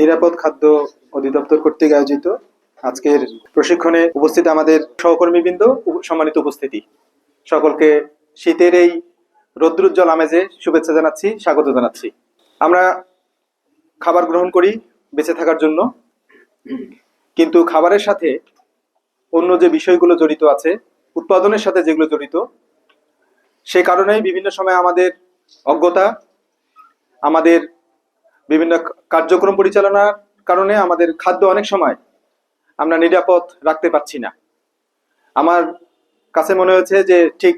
নিরাপদ খাদ্য অধিদপ্তর কর্তৃক আয়োজিত আজকের প্রশিক্ষণে উপস্থিত আমাদের সহকর্মীবৃন্দ সম্মানিত উপস্থিতি। সকলকে শীতের এই রৌদ্রোজ্জ্বল আমেজে শুভেচ্ছা জানাচ্ছি, স্বাগত জানাচ্ছি। আমরা খাবার গ্রহণ করি বেঁচে থাকার জন্য। কিন্তু খাবারের সাথে অন্য যে বিষয়গুলো জড়িত আছে, উৎপাদনের সাথে যেগুলো জড়িত, সে কারণেই বিভিন্ন সময় আমাদের অজ্ঞতা, আমাদের বিভিন্ন কার্যক্রম পরিচালনার কারণে আমাদের খাদ্য অনেক সময় আমরা নিরাপদ রাখতে পারছি না। আমার কাছে মনে হয়েছে যে ঠিক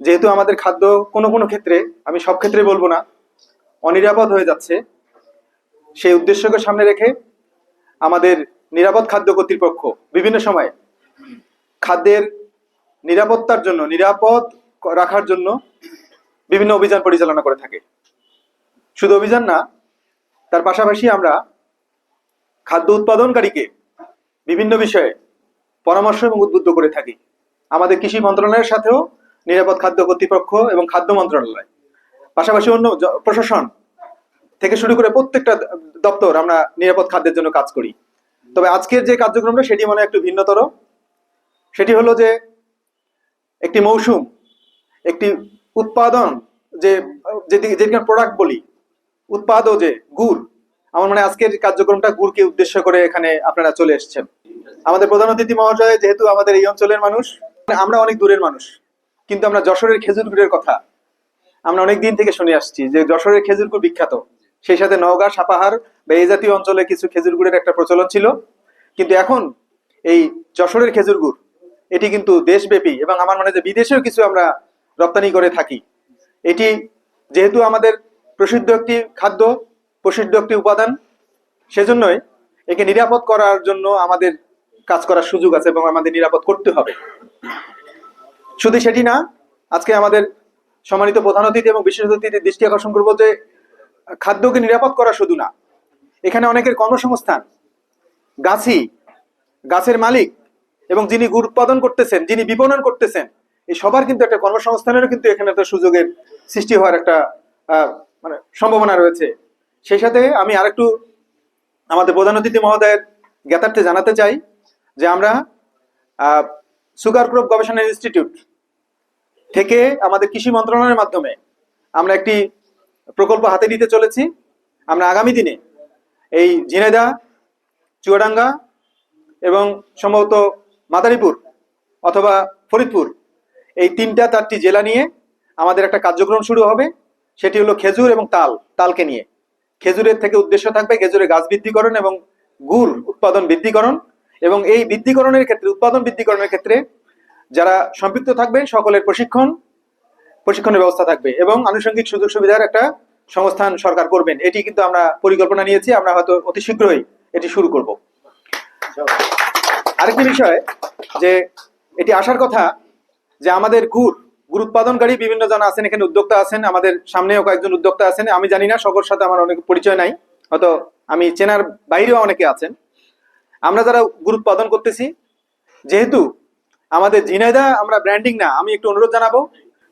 যেহেতু আমাদের খাদ্য কোনো কোনো ক্ষেত্রে, আমি সব ক্ষেত্রে বলব না, অনিরাপদ হয়ে যাচ্ছে, সেই উদ্দেশ্যকে সামনে রেখে আমাদের নিরাপদ খাদ্য কর্তৃপক্ষ বিভিন্ন সময় খাদ্যের নিরাপত্তার জন্য, নিরাপদ রাখার জন্য বিভিন্ন অভিযান পরিচালনা করে থাকে। শুধু অভিযান না তার পাশাপাশি আমরা খাদ্য উৎপাদনকারীকে বিভিন্ন বিষয়ে পরামর্শ এবং উদ্বুদ্ধ করে থাকি। আমাদের কৃষি মন্ত্রণালয়ের সাথেও নিরাপদ খাদ্য কর্তৃপক্ষ এবং খাদ্য মন্ত্রণালয়। পাশাপাশি অন্য প্রশাসন থেকে শুরু করে প্রত্যেকটা দপ্তর আমরা নিরাপদ খাদ্যের জন্য কাজ করি। তবে আজকের যে কার্যক্রমটা সেটি মনে একটু ভিন্নতর। সেটি হলো যে একটি মৌসুম, একটি উৎপাদন যে যেদিকে যেদিকে প্রোডাক্ট বলি উৎপাদও যে গুড়, আমার মানে আজকের কার্যক্রমটা গুড়কে উদ্দেশ্য করে এখানে আপনারা চলে এসেছেন। আমাদের প্রধান অতিথি মহাশয় যেহেতু আমাদের এই অঞ্চলের মানুষ মানে আমরা অনেক দূরের মানুষ, কিন্তু আমরা যশোরের খেজুর গুড়ের কথা আমরা অনেক দিন থেকে শুনে আসছি যে যশোরের খেজুর গুড় বিখ্যাত। সেই সাথে নওগাঁ, সাপাহার বা এই জাতীয় অঞ্চলে কিছু খেজুর গুড়ের একটা প্রচলন ছিল। কিন্তু এখন এই যশোরের খেজুর গুড়, এটি কিন্তু দেশব্যাপী এবং আমার মনে যে বিদেশেও কিছু আমরা রপ্তানি করে থাকি। এটি যেহেতু আমাদের প্রসিদ্ধ একটি খাদ্য, প্রসিদ্ধ একটি উপাদান। সেজন্যই একে নিরাপদ করার জন্য আমাদের কাজ করার সুযোগ আছে এবং আমাদের নিরাপদ করতে হবে। শুধু সেটি না, আজকে আমাদের সম্মানিত প্রধান অতিথি এবং বিশেষ অতিথির দৃষ্টি আকর্ষণ করব যে খাদ্যকে নিরাপদ করা শুধু না, এখানে অনেকের কর্মসংস্থান, গাছি, গাছের মালিক এবং যিনি গুড় উৎপাদন করতেছেন, যিনি বিপণন করতেছেন, এই সবার কিন্তু একটা কর্মসংস্থানেরও কিন্তু এখানে একটা সুযোগের সৃষ্টি হওয়ার একটা মানে সম্ভাবনা রয়েছে। সেই সাথে আমি আরেকটু আমাদের প্রধান অতিথি মহোদয়ের জ্ঞাতার্থে জানাতে চাই যে আমরা সুগার ক্রপ গবেষণা ইনস্টিটিউট থেকে আমাদের কৃষি মন্ত্রণালয়ের মাধ্যমে আমরা একটি প্রকল্প হাতে নিতে চলেছি। আমরা আগামী দিনে এই ঝিনেদা চুয়াডাঙ্গা এবং সম্ভবত মাদারীপুর অথবা ফরিদপুর এই তিনটা চারটি জেলা নিয়ে আমাদের একটা কার্যক্রম শুরু হবে। সেটি হলো খেজুর এবং তাল, তালকে নিয়ে। খেজুরের থেকে উদ্দেশ্য থাকবে খেজুরের গাছ বৃদ্ধিকরণ এবং গুড় উৎপাদন বৃদ্ধিকরণ এবং এই বৃদ্ধিকরণের ক্ষেত্রে, উৎপাদন বৃদ্ধিকরণের ক্ষেত্রে যারা সম্পৃক্ত থাকবেন সকলের প্রশিক্ষণ, প্রশিক্ষণের ব্যবস্থা থাকবে এবং আনুষঙ্গিক সুযোগ সুবিধার একটা সংস্থান সরকার করবেন। এটি কিন্তু আমরা পরিকল্পনা নিয়েছি, আমরা হয়তো অতি শীঘ্রই এটি শুরু করব। আরেকটি বিষয় যে এটি আসার কথা যে আমাদের গুড় গুড় উৎপাদনকারী বিভিন্ন জন আছেন, এখানে উদ্যোক্তা আছেন, আমাদের সামনেও কয়েকজন উদ্যোক্তা আছেন। আমি জানি না সকল সাথে আমার অনেক পরিচয় নাই, হয়তো আমি চেনার বাইরেও অনেকে আছেন। আমরা যারা গুড় উৎপাদন করতেছি, যেহেতু আমাদের ঝিনাইদা আমরা ব্র্যান্ডিং না, আমি একটু অনুরোধ জানাব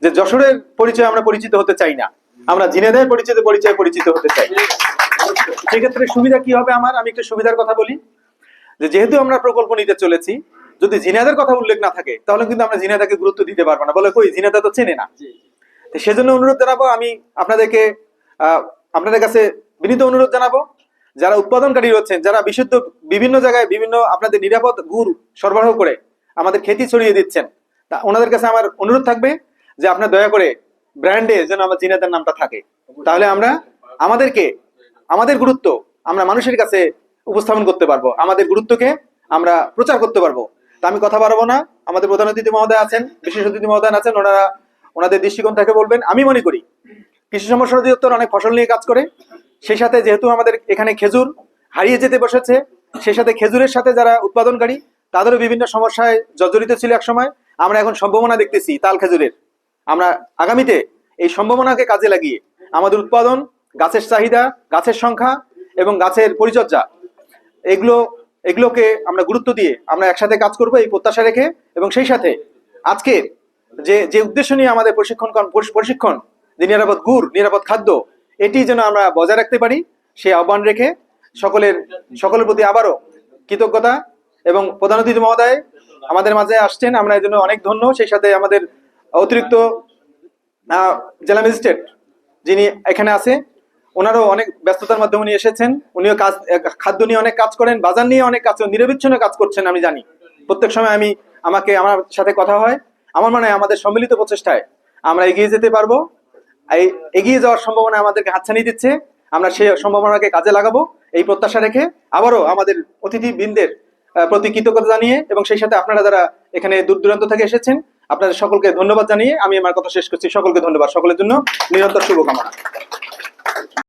যে যশোরের পরিচয় আমরা পরিচিত হতে চাই না। আমরা ঝিনাইদার পরিচিত, পরিচয় পরিচিত হতে চাই। সেক্ষেত্রে সুবিধা কি হবে আমার? আমি একটু সুবিধার কথা বলি যেহেতু আমরা প্রকল্প নিতে চলেছি যদি জিনাদের কথা উল্লেখ না থাকে তাহলে কিন্তু আমরা জিনাদাকে গুরুত্ব দিতে পারব না। বলে কই জিনাদা তো চেনে না। সেজন্য অনুরোধ জানাব আমি আপনাদেরকে আহ, আপনাদের কাছে বিনীত অনুরোধ জানাব যারা উৎপাদনকারী রয়েছেন যারা বিশুদ্ধ বিভিন্ন জায়গায় বিভিন্ন আপনাদের নিরাপদ গুড় সরবরাহ করে আমাদের খ্যাতি ছড়িয়ে দিচ্ছেন তা ওনাদের কাছে আমার অনুরোধ থাকবে যে আপনার দয়া করে ব্র্যান্ডে যেন আমার জিনাদের নামটা থাকে। তাহলে আমরা আমাদেরকে আমাদের গুরুত্ব আমরা মানুষের কাছে উপস্থাপন করতে পারব আমাদের গুরুত্বকে আমরা প্রচার করতে পারব। তা আমি কথা বাড়াবো না। আমাদের প্রধান অতিথি মহোদয় আছেন, বিশেষ অতিথি মহোদয় আছেন, ওনারা ওনাদের দৃষ্টিকোণ থেকে বলবেন। আমি মনে করি, কৃষি সমস্যা অধিদপ্তর অনেক ফসল নিয়ে কাজ করে। সেই সাথে যেহেতু আমাদের এখানে খেজুর হারিয়ে যেতে বসেছে, সেই সাথে খেজুরের সাথে যারা উৎপাদনকারী, তাদেরও বিভিন্ন সমস্যায় জর্জরিত ছিল এক সময় আমরা এখন সম্ভাবনা দেখতেছি তাল খেজুরের। আমরা আগামীতে এই সম্ভাবনাকে কাজে লাগিয়ে আমাদের উৎপাদন, গাছের চাহিদা, গাছের সংখ্যা এবং গাছের পরিচর্যা, এগুলো এগুলোকে আমরা গুরুত্ব দিয়ে আমরা একসাথে কাজ করব এই প্রত্যাশা রেখে এবং সেই সাথে আজকে যে যে উদ্দেশ্য নিয়ে আমাদের প্রশিক্ষণ প্রশিক্ষণ, যে নিরাপদ গুড়, নিরাপদ খাদ্য, এটি যেন আমরা বজায় রাখতে পারি সেই আহ্বান রেখে সকলের সকলের প্রতি আবারও কৃতজ্ঞতা এবং প্রধান অতিথি মহোদয় আমাদের মাঝে আসছেন। আমরা এই জন্য অনেক ধন্য। সেই সাথে আমাদের অতিরিক্ত জেলা ম্যাজিস্ট্রেট যিনি এখানে আছে ওনারও অনেক ব্যস্ততার মাধ্যমে উনি এসেছেন। উনিও কাজ খাদ্য নিয়ে অনেক কাজ করেন বাজার নিয়ে অনেক কাজ নিরবিচ্ছিন্ন কাজ করছেন আমি জানি। প্রত্যেক সময় আমি আমাকে আমার সাথে কথা হয়। আমার মনে হয় আমাদের সম্মিলিত প্রচেষ্টায় আমরা এগিয়ে যেতে পারব। এই এগিয়ে যাওয়ার সম্ভাবনা আমাদেরকে হাতছানি দিচ্ছে। আমরা সেই সম্ভাবনাকে কাজে লাগাবো। এই প্রত্যাশা রেখে আবারও আমাদের অতিথি বৃন্দের আহ, প্রতি কৃতজ্ঞতা জানিয়ে এবং সেই সাথে আপনারা যারা এখানে দূর দূরান্ত থেকে এসেছেন আপনাদের সকলকে ধন্যবাদ জানিয়ে আমি আমার কথা শেষ করছি। সকলকে ধন্যবাদ। সকলের জন্য নিরন্তর শুভকামনা।